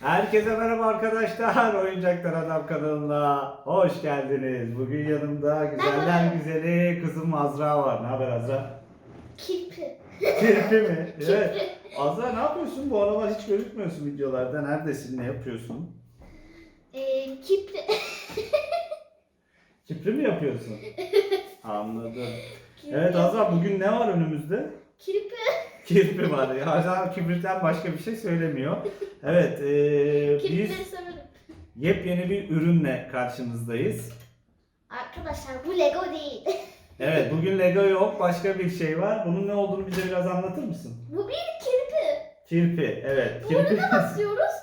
Herkese merhaba arkadaşlar. Oyuncaklar Adam kanalına hoş geldiniz. Bugün yanımda güzeller Merhaba. güzeli kızım Azra var. Ne haber Azra? Kirpi. Kirpi mi? Evet. Kirpi. Azra ne yapıyorsun? Bu aralar hiç gözükmüyorsun videolarda. Neredesin? Ne yapıyorsun? Ee, kirpi. Kipri mi yapıyorsun? Anladım. Evet Azra bugün ne var önümüzde? Kirpi. Kirpi var. Azra kibritten başka bir şey söylemiyor. Evet. eee biz Kirpileri severim. yepyeni bir ürünle karşınızdayız. Arkadaşlar bu Lego değil. Evet bugün Lego yok başka bir şey var. Bunun ne olduğunu bize biraz anlatır mısın? bu bir kirpi. Kirpi evet. Kirpi. Burnuna basıyoruz.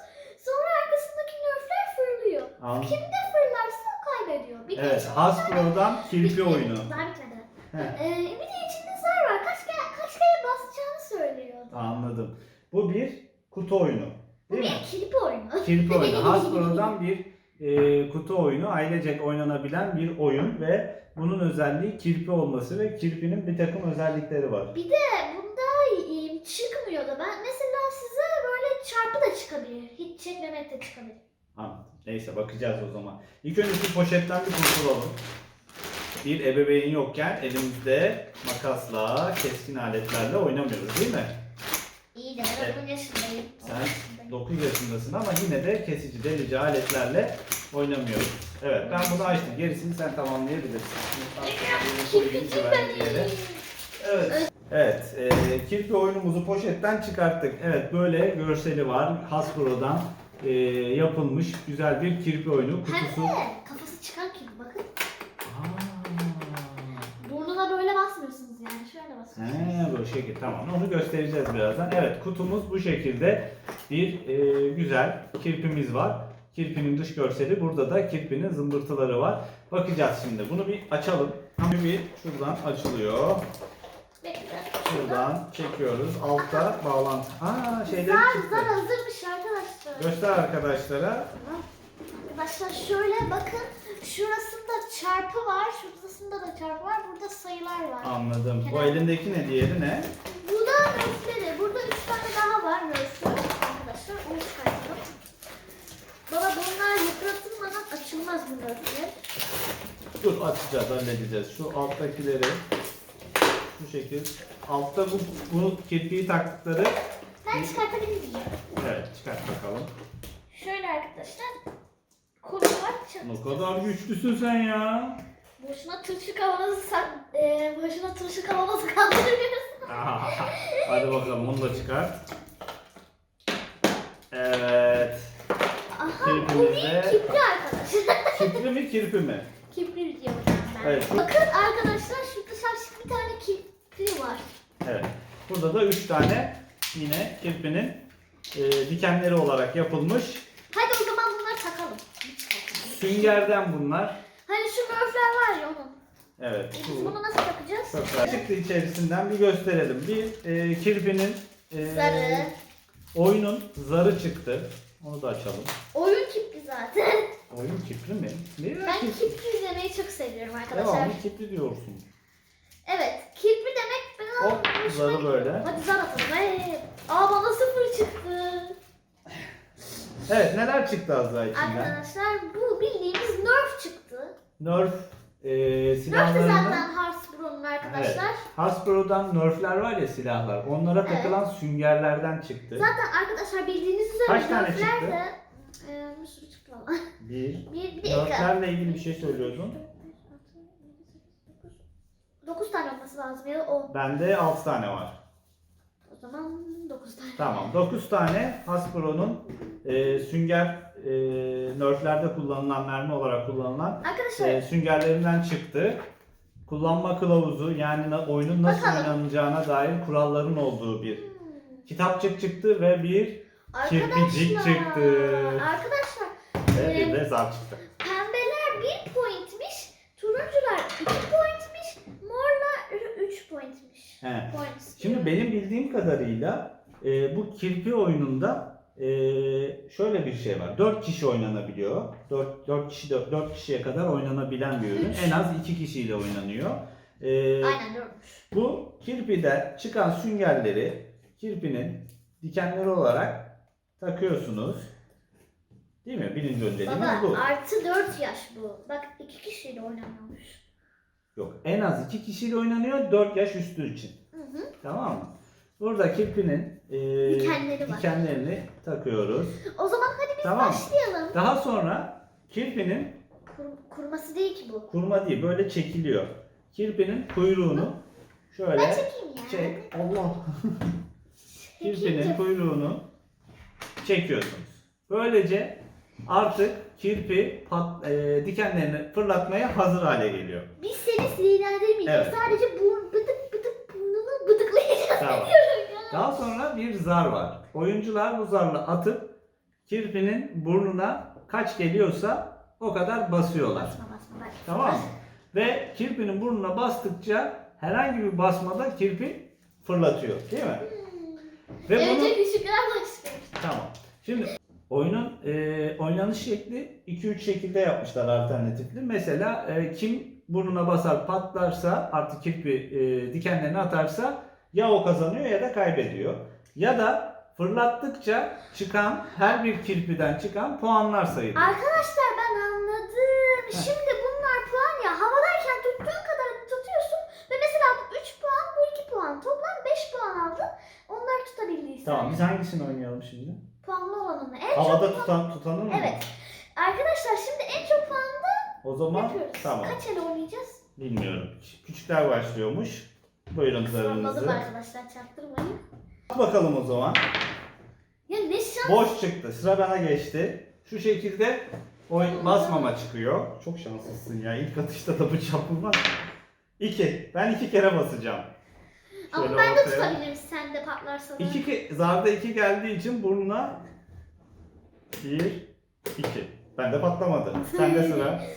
Sonra arkasındaki nörfler fırlıyor. An- Kim de fırlarsa o kaybediyor. Bir Evet içinde- Hasbro'dan kirpi Bitmedi, oyunu. Daha bitmedi. He, Ee, bir de içinde zar var. Kaç kere, kaç kere basacağını söylüyor. Anladım. Bu bir kutu oyunu. Değil mi? kirpi oyunu. Kirpi oyunu. Hasbro'dan bir e, kutu oyunu. Ailecek oynanabilen bir oyun ve bunun özelliği kirpi olması ve kirpinin bir takım özellikleri var. Bir de bunda e, çıkmıyor da ben mesela size böyle çarpı da çıkabilir. Hiç çekmemek de çıkabilir. Anladım. Neyse bakacağız o zaman. İlk önce şu poşetten bir kurtulalım. Bir ebeveyn yokken elimizde makasla, keskin aletlerle oynamıyoruz değil mi? İyi de ben Evet. 10 yaşındayım. Sen yaşındayım. 9 yaşındasın ama yine de kesici, delici aletlerle oynamıyoruz. Evet ben bunu açtım. Gerisini sen tamamlayabilirsin. Evet. Evet, e, kirpi oyunumuzu poşetten çıkarttık. Evet, böyle görseli var. Hasbro'dan e, yapılmış güzel bir kirpi oyunu. Hem Kutusu. de kafası çıkan kirpi bakın. Aa. Burnuna böyle basmıyorsunuz yani şöyle basıyorsunuz. He, bu şekil tamam onu göstereceğiz birazdan. Evet kutumuz bu şekilde bir e, güzel kirpimiz var. Kirpinin dış görseli burada da kirpinin zımbırtıları var. Bakacağız şimdi bunu bir açalım. Şimdi bir şuradan açılıyor. Şuradan çekiyoruz. Altta bağlantı. Aa şeyleri Zar çıktı. zar hazırmış arkadaşlar. Göster arkadaşlara. Arkadaşlar şöyle bakın. Şurasında çarpı var. Şurasında da çarpı var. Burada sayılar var. Anladım. Bu elindeki ne diğeri ne? Bu da nöfleri. Burada üç tane daha var nöfler arkadaşlar. Onu çıkartalım. Baba bunlar yıpratılmadan açılmaz bu nöfler. Dur açacağız halledeceğiz. Şu alttakileri şu şekil. Altta bu bunu kirpiyi taktıkları. Ben çıkartabilir miyim? Evet çıkart bakalım. Şöyle arkadaşlar. Ne kadar güçlüsün sen ya. Boşuna turşu kavanozu sak... E, boşuna turşu kavanozu kaldırıyoruz. Hadi bakalım onu da çıkart. Evet. Aha bu bir Kirpimizde- kipri arkadaşlar. Kirpi mi kirpi mi? kipri diyorum ben. Evet. Bakın arkadaşlar şurada şaşkın bir tane kipri var. Evet. Burada da 3 tane yine kirpinin e, dikenleri olarak yapılmış. Hadi o zaman bunları takalım. Bir çıkartalım. Süngerden bunlar. Hani şu nörfler var ya onun. Evet. E biz bu- bunu nasıl takacağız? Çok. Çıktı içerisinden bir gösterelim. Bir e, kirpinin e, Sarı. oyunun zarı çıktı. Onu da açalım. Oyun kipri zaten. Oyun kipri mi? Ne Ben kipri? kipri izlemeyi çok seviyorum arkadaşlar. Devamlı kipri diyorsun. Evet, kirpi demek ben Hop, zarı böyle. Hadi zar atalım. Hey. Aa bana sıfır çıktı. Evet neler çıktı Azra içinden? Arkadaşlar bu bildiğimiz Nerf çıktı. Nerf e, Nerf de silahlarından. zaten Hasbro'nun arkadaşlar. Hasbro'dan Nerf'ler var ya silahlar. Onlara Evet. takılan süngerlerden çıktı. Zaten arkadaşlar bildiğiniz üzere Kaç tane Nerf'ler çıktı? de e, bir sürü çıktı ama. Bir. Bir, bir Nerf'lerle ilgili bir şey söylüyordun. 9 tane olması lazım ya o. Bende 6 tane var. Zaman 9 tane. Tamam. 9 tane Hasbro'nun e, sünger e, Nerf'lerde kullanılan mermi olarak kullanılan Arkadaşlar e, süngerlerinden çıktı. Kullanma kılavuzu yani na- oyunun nasıl Bakalım. oynanacağına dair kuralların olduğu bir hmm, kitapçık çıktı ve bir kirpicik çıktı. Arkadaşlar ve bir de zar çıktı. pembeler 1 pointmiş, turuncular 2 pointmiş, morlar 3 pointmiş. He. Şimdi benim bildiğim kadarıyla e, bu kirpi oyununda e, şöyle bir şey var. 4 kişi oynanabiliyor. 4, 4 kişi 4 kişiye kadar oynanabilen bir oyun. Üç. En az 2 kişiyle oynanıyor. E, Aynen dörtmüş. bu kirpide çıkan süngerleri kirpinin dikenleri olarak takıyorsunuz Değil mi? Birinci önceliğimiz Baba bu. artı 4 yaş bu. Bak iki kişiyle oynanıyormuş. Yok en az iki kişiyle oynanıyor 4 yaş üstü için. Hı hı. Tamam mı? Burada kirpinin e, Dikenleri var. dikenlerini takıyoruz. O zaman hadi biz Tamam. başlayalım. Daha sonra kirpinin Kur- kurması değil ki bu. kurma değil böyle çekiliyor. Kirpinin kuyruğunu şöyle Ben çekeyim ya. çek. Allah. Kirpinin kuyruğunu çekiyorsunuz. Böylece artık kirpi pat, e, dikenlerini fırlatmaya hazır hale geliyor. Biz seni sinirlendirmeyeceğiz. Evet. Sadece bu bıdık bıdık burnunu bıdıklayacağız. Tamam. diyorum ya. Daha sonra bir zar var. Oyuncular bu zarla atıp kirpinin burnuna kaç geliyorsa o kadar basıyorlar. Basma basma bak. Tamam mı? Ve kirpinin burnuna bastıkça herhangi bir basmada kirpi fırlatıyor. Değil mi? Ve bunu... Önce küçükler başlıyor. Tamam. Şimdi oyunun e, oynanış şekli 2-3 şekilde yapmışlar alternatifli. Mesela e, kim burnuna basar patlarsa artık kirpi e, dikenlerini atarsa ya o kazanıyor ya da kaybediyor. Ya da fırlattıkça çıkan her bir kirpiden çıkan puanlar sayılıyor. Arkadaşlar ben anladım. Şimdi bunlar puan ya. Havadayken tuttuğun kadarını tutuyorsun. Ve mesela bu 3 puan, bu 2 puan. Toplam 5 puan aldın. Onları tutabildiysen. Tamam biz hangisini oynayalım şimdi? Puanlı olanını. En Havada çok tutan tutanır mı? Evet. Arkadaşlar şimdi en çok puanı O zaman yapıyoruz. tamam. Kaç el oynayacağız? Bilmiyorum. Küçükler başlıyormuş. Buyurun Anladım zarınızı. arkadaşlar çaktırmayın. At bakalım o zaman. Ya ne şans. Boş çıktı. Sıra bana geçti. Şu şekilde oyun basmama çıkıyor. Çok şanslısın ya. İlk atışta da bu çarpılmaz. İki. Ben iki kere basacağım. Ama ben de ortaya. tutabilirim sen de patlarsa da. İki ke- zarda iki geldiği için burnuna bir, iki. Ben de patlamadı. Sen de sıra.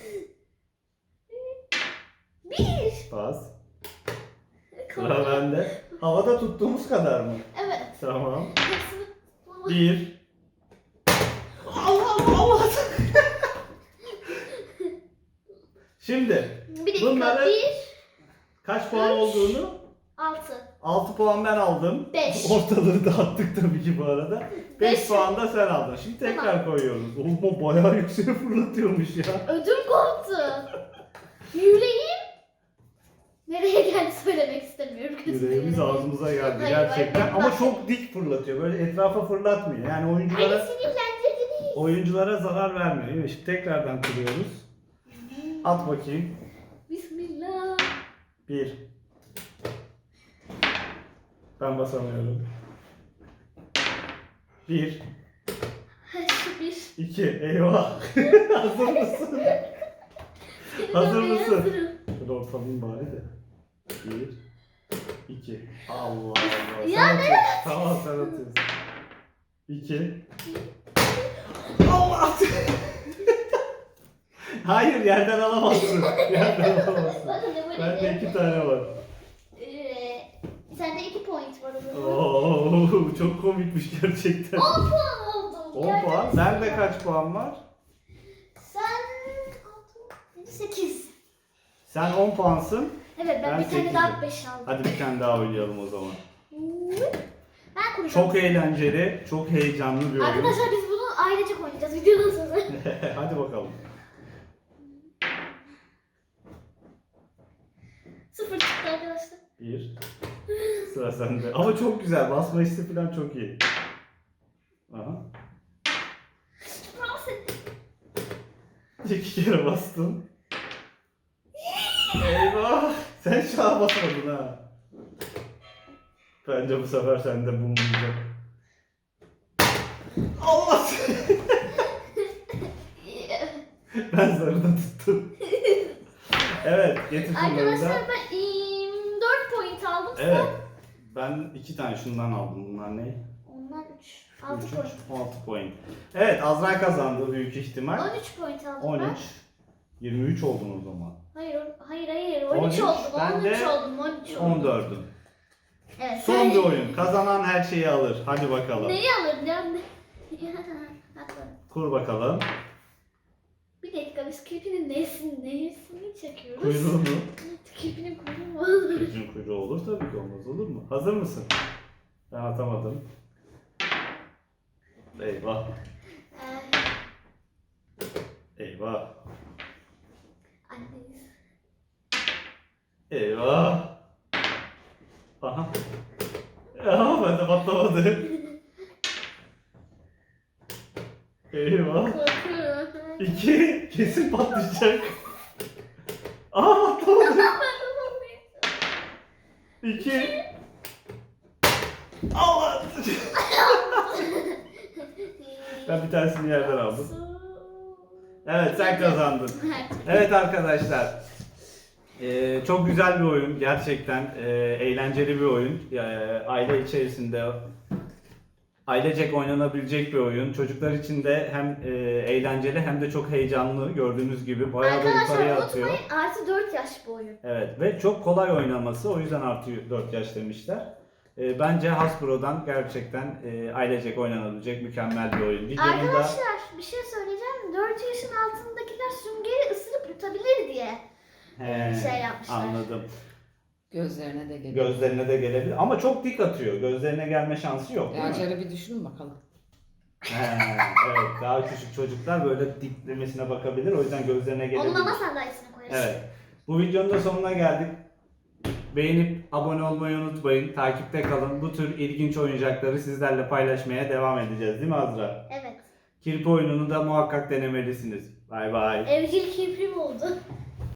Bir. Bas. Sıra bende. Havada tuttuğumuz kadar mı? Evet. Tamam. Hepsini Bir. Allah Allah Allah. Şimdi Bir dakika. Bunları- Bir. kaç puan olduğunu Altı. 6 puan ben aldım. Beş. Ortaları dağıttık tabii ki bu arada. 5 Beş. puan da sen aldın. Şimdi tekrar koyuyoruz. Oğlum bayağı yüksek fırlatıyormuş ya. Ödüm koptu. Yüreğim. Nereye geldi söylemek istemiyorum. Yüreğimiz ağzımıza geldi Hayır, gerçekten. hayır, Ama bak. çok dik fırlatıyor. Böyle etrafa fırlatmıyor. Yani Ay oyunculara sinirlendirdiniz. oyunculara zarar vermiyor. Şimdi tekrardan kırıyoruz. At bakayım. Bismillah. 1 Ben basamıyorum. 1 Şu bir. 2 Eyvah. Hazır mısın? Hazır mısın? Şöyle ortalayayım bari de. 1 2 Allah Allah. Ya sen atıyorsun. Tamam sen atıyorsun. 2 Allah! Hayır yerden alamazsın. Yerden alamazsın. Bende bir- iki tane var. Sende iki point var o zaman. Oo, çok komikmiş gerçekten. 10 puan oldum. 10 puan. Sende kaç puan var? Sen 8. Sen 10 puansın. Evet ben, Ben bir tane sekizim. daha 5 aldım. Hadi bir tane daha oynayalım o zaman. Ben kuracağım. Çok eğlenceli, çok heyecanlı bir oyun. Arkadaşlar biz bunu ailecek oynayacağız videonun sonra. Hadi bakalım. Sıfır çıktı arkadaşlar. Bir. Sıra sende. Ama çok güzel. Basma hissi falan çok iyi. Aha. İki kere bastın. Eyvah. Sen şu an basmadın ha. Bence bu sefer sende bulunacak. Allah Ben zarını tuttum. Evet, getir şunları da. Arkadaşlar ben im, 4 point aldım. Evet. Ben iki tane şundan aldım. Bunlar ne? Onlar 3. 6 Üç, point. üç, 6 point. Evet, Azra kazandı büyük ihtimal. 13 point aldım 13. ben. 23 oldun o zaman. Hayır, hayır, hayır. 13, 13, oldum. ben 13 de oldum. 13 oldum. 14'üm. Evet. Son bir oyun. Kazanan her şeyi alır. Hadi bakalım. Neyi alır? Ne? ne- Haklı. Kur bakalım. Bir dakika biz kirpinin nesini, nesini çekiyoruz? Kuyruğunu. Kirpinin kuyruğu mu olur? Kuyruğun kuyruğu olur tabii ki olmaz olur mu? Hazır mısın? Ben atamadım. Eyvah. Eyvah. Anneyiz. Eyvah. Aha. Aha ben de patlamadı. Eyvah. İki. Kesin patlayacak. Aha patlamadı. İki. Allah. ben bir tanesini yerden aldım. Evet sen kazandın. Evet arkadaşlar. Ee, çok güzel bir oyun. Gerçekten e, eğlenceli bir oyun. Ee, aile içerisinde ailecek oynanabilecek bir oyun. Çocuklar için de hem e, eğlenceli hem de çok heyecanlı. Gördüğünüz gibi bayağı da Arkadaşlar yukarıya atıyor. unutmayın artı 4 yaş bu oyun. Evet ve çok kolay oynaması. O yüzden artı 4 yaş demişler. Ee, bence Hasbro'dan gerçekten e, ailecek oynanabilecek mükemmel bir oyun. Videonun da Arkadaşlar bir şey söyleyeceğim. 4 yaşın altındakiler süngeri ısırıp yutabilir diye He, şey yapmışlar. anladım. Gözlerine de geliyor. Gözlerine de gelebilir ama çok dik atıyor. Gözlerine gelme şansı yok Ya mi? şöyle bir düşünün bakalım. He, evet daha küçük çocuklar böyle diklemesine bakabilir. O yüzden gözlerine Onu gelebilir. mama sandalyesine koyarız. Evet. Bu videonun da sonuna geldik. Beğenip abone olmayı unutmayın. Takipte kalın. Bu tür ilginç oyuncakları sizlerle paylaşmaya devam edeceğiz değil mi Azra? Evet. Kirpi oyununu da muhakkak denemelisiniz. Bay bay. Evcil kibrim oldu.